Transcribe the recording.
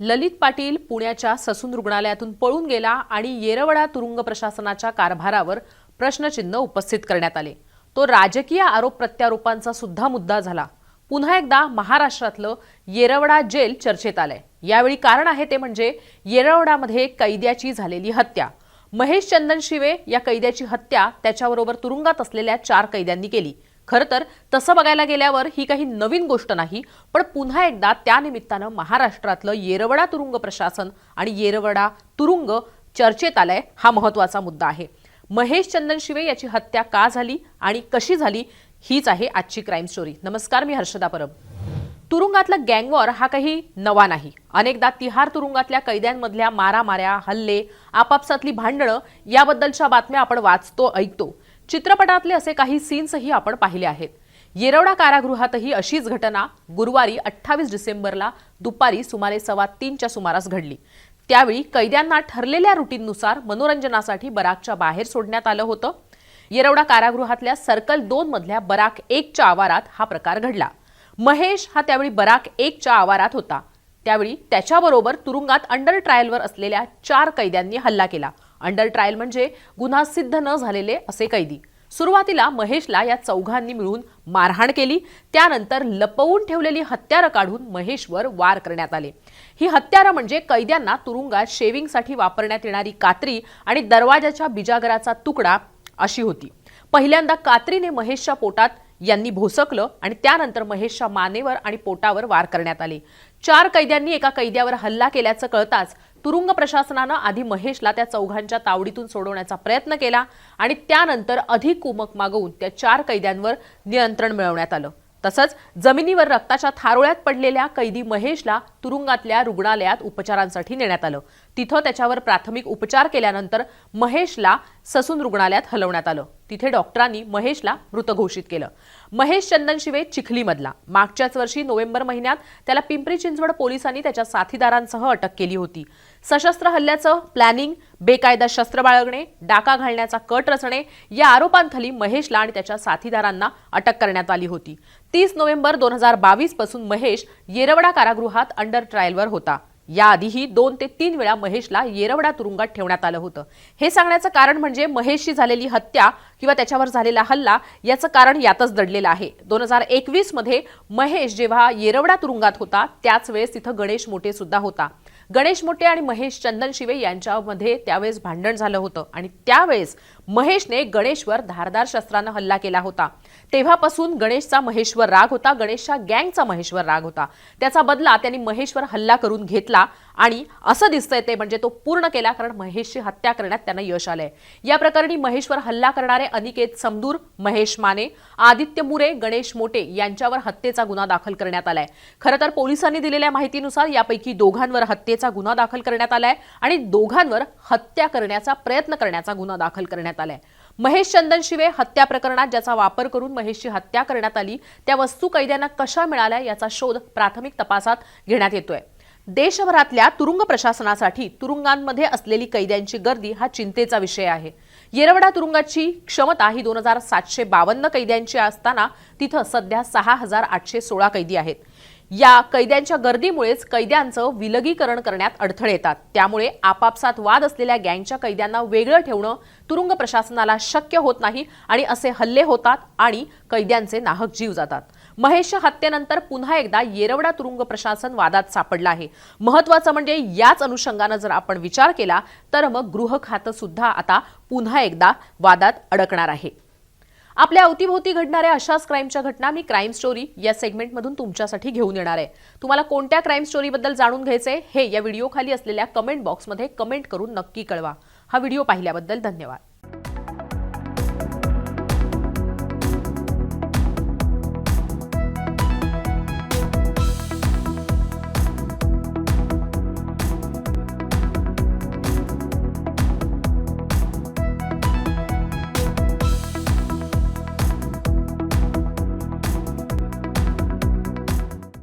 ललित पाटील पुण्याच्या ससून रुग्णालयातून पळून गेला आणि येरवडा तुरुंग प्रशासनाच्या कारभारावर प्रश्नचिन्ह उपस्थित करण्यात आले. तो राजकीय आरोप प्रत्यारोपांचा सुद्धा मुद्दा झाला. पुन्हा एकदा महाराष्ट्रातलं येरवडा जेल चर्चेत आलंय. यावेळी कारण आहे ते म्हणजे येरवडामध्ये कैद्याची झालेली हत्या. महेश चंदन शिवे या कैद्याची हत्या त्याच्याबरोबर तुरुंगात असलेल्या चार कैद्यांनी केली. खरं तर तसं बघायला गेल्यावर ही काही नवीन गोष्ट नाही पण पुन्हा एकदा त्यानिमित्तानं महाराष्ट्रातलं येरवडा तुरुंग प्रशासन आणि येरवडा तुरुंग चर्चेत आलाय हा महत्त्वाचा मुद्दा आहे. महेश चंदन शिवे याची हत्या का झाली आणि कशी झाली हीच आहे आजची क्राईम स्टोरी. नमस्कार मी हर्षदा परब. तुरुंगातला गँगवॉर हा काही नवा नाही. अनेकदा तिहार तुरुंगातल्या कैद्यांमधल्या मारामाऱ्या हल्ले आपापसातली भांडणं याबद्दलच्या बातम्या आपण वाचतो ऐकतो. चित्रपटातले असे काही सीन्सही आपण पाहिले आहेत. येरवडा कारागृहातही अशीच घटना गुरुवारी अठ्ठावीस डिसेंबरला दुपारी सुमारे सव्वा तीनच्या सुमारास घडली. त्यावेळी कैद्यांना ठरलेल्या रुटीननुसार मनोरंजनासाठी बराकच्या बाहेर सोडण्यात आलं होतं. येरवडा कारागृहातल्या सर्कल दोन मधल्या बराक एकच्या आवारात हा प्रकार घडला. महेश हा त्यावेळी बराक एकच्या आवारात होता. त्यावेळी त्याच्याबरोबर तुरुंगात अंडर ट्रायलवर असलेल्या चार कैद्यांनी हल्ला केला. अंडर ट्रायल म्हणजे गुन्हा सिद्ध न झालेले असे कैदी. सुरुवातीला महेशला या चौघांनी मिळून मारहाण केली. त्यानंतर लपवून ठेवलेली हत्यारं काढून महेशवर वार करण्यात आले. ही हत्यारं म्हणजे कैद्यांना तुरुंगात शेविंगसाठी वापरण्यात येणारी कात्री आणि दरवाजाच्या बिजागराचा तुकडा अशी होती. पहिल्यांदा कात्रीने महेशच्या पोटात यांनी भोसकलं आणि त्यानंतर महेशच्या मानेवर आणि पोटावर वार करण्यात आले. चार कैद्यांनी एका कैद्यावर हल्ला केल्याचं कळताच तुरुंग प्रशासनानं आधी महेशला त्या चौघांच्या तावडीतून सोडवण्याचा प्रयत्न केला आणि त्यानंतर अधिक कुमक मागवून त्या चार कैद्यांवर नियंत्रण मिळवण्यात आलं. तसंच जमिनीवर रक्ताच्या थारोळ्यात पडलेल्या कैदी महेशला तुरुंगातल्या रुग्णालयात उपचारांसाठी नेण्यात आलं. तिथं त्याच्यावर प्राथमिक उपचार केल्यानंतर महेशला ससून रुग्णालयात हलवण्यात आलं. तिथे डॉक्टरांनी महेशला मृत घोषित केलं. महेश चंदन शिवे चिखलीमधला. मागच्याच वर्षी नोव्हेंबर महिन्यात त्याला पिंपरी चिंचवड पोलिसांनी त्याच्या साथीदारांसह अटक केली होती. सशस्त्र हल्ल्याचं प्लॅनिंग बेकायदा शस्त्र बाळगणे डाका घालण्याचा कट रचणे या आरोपांखाली महेशला आणि त्याच्या साथीदारांना अटक करण्यात आली होती. तीस नोव्हेंबर दोन हजार बावीसपासून महेश येरवडा कारागृहात अंडर ट्रायलवर होता. याआधीही दोन ते तीन वेळा महेशला येरवडा तुरुंगात ठेवण्यात आलं होतं. हे सांगण्याचं कारण म्हणजे महेशची झालेली हत्या किंवा त्याच्यावर झालेला हल्ला याचं कारण यातच दडलेलं आहे. दोन हजार एकवीसमध्ये महेश जेव्हा येरवडा तुरुंगात होता त्याच वेळेस तिथं गणेश मोठे सुद्धा होता. गणेश मोठे आणि महेश चंदन शिवे यांच्यामध्ये त्यावेळेस भांडण झालं होतं. आणि त्यावेळेस महेशने गणेशवर धारदार शस्त्रानं हल्ला केला होता. तेव्हापासून गणेशचा महेशवर राग होता गणेशच्या गँगचा महेशवर राग होता. त्याचा बदला त्यांनी महेशवर हल्ला करून घेतला. आणि असं दिसतंय ते म्हणजे तो पूर्ण केला कारण महेशची हत्या करण्यात त्यांना यश आलंय. या प्रकरणी महेशवर हल्ला करणारे अनिकेत समदूर महेश माने आदित्य मुरे गणेश मोटे यांच्यावर हत्येचा गुन्हा दाखल करण्यात आलाय. खरं तर पोलिसांनी दिलेल्या माहितीनुसार यापैकी दोघांवर हत्येचा गुन्हा दाखल करण्यात आलाय आणि दोघांवर हत्या करण्याचा प्रयत्न करण्याचा गुन्हा दाखल करण्यात आलाय. महेश चंदन शिवे हत्या प्रकरणात ज्याचा वापर करून महेशची हत्या करण्यात आली त्या वस्तू कैद्यांना कशा मिळाल्या याचा शोध प्राथमिक तपासात घेण्यात येतोय. देशभरातल्या तुरुंग प्रशासनासाठी तुरुंगांमध्ये असलेली कैद्यांची गर्दी हा चिंतेचा विषय आहे. येरवडा तुरुंगाची क्षमता ही दोन हजार सातशे बावन्न कैद्यांची असताना तिथं सध्या सहा हजार आठशे सोळा कैदी आहेत. या कैद्यांच्या गर्दीमुळेच कैद्यांचं विलगीकरण करण्यात अडथळे येतात. त्यामुळे आपापसात वाद असलेल्या गँगच्या कैद्यांना वेगळं ठेवणं तुरुंग प्रशासनाला शक्य होत नाही आणि असे हल्ले होतात आणि कैद्यांचे नाहक जीव जातात. महेशच्या हत्येनंतर पुन्हा एकदा येरवडा तुरुंग प्रशासन वादात सापडलं आहे. महत्वाचं म्हणजे याच अनुषंगानं जर आपण विचार केला तर मग गृह खातं सुद्धा आता पुन्हा एकदा वादात अडकणार आहे. आपल्या अवतीभोवती घडणाऱ्या अशाच क्राईमच्या घटना मी क्राईम स्टोरी या सेगमेंटमधून तुमच्यासाठी घेऊन येणार आहे. तुम्हाला कोणत्या क्राईम स्टोरीबद्दल जाणून घ्यायचे हे या व्हिडिओ खाली असलेल्या कमेंट बॉक्समध्ये कमेंट करून नक्की कळवा. हा व्हिडिओ पाहिल्याबद्दल धन्यवाद.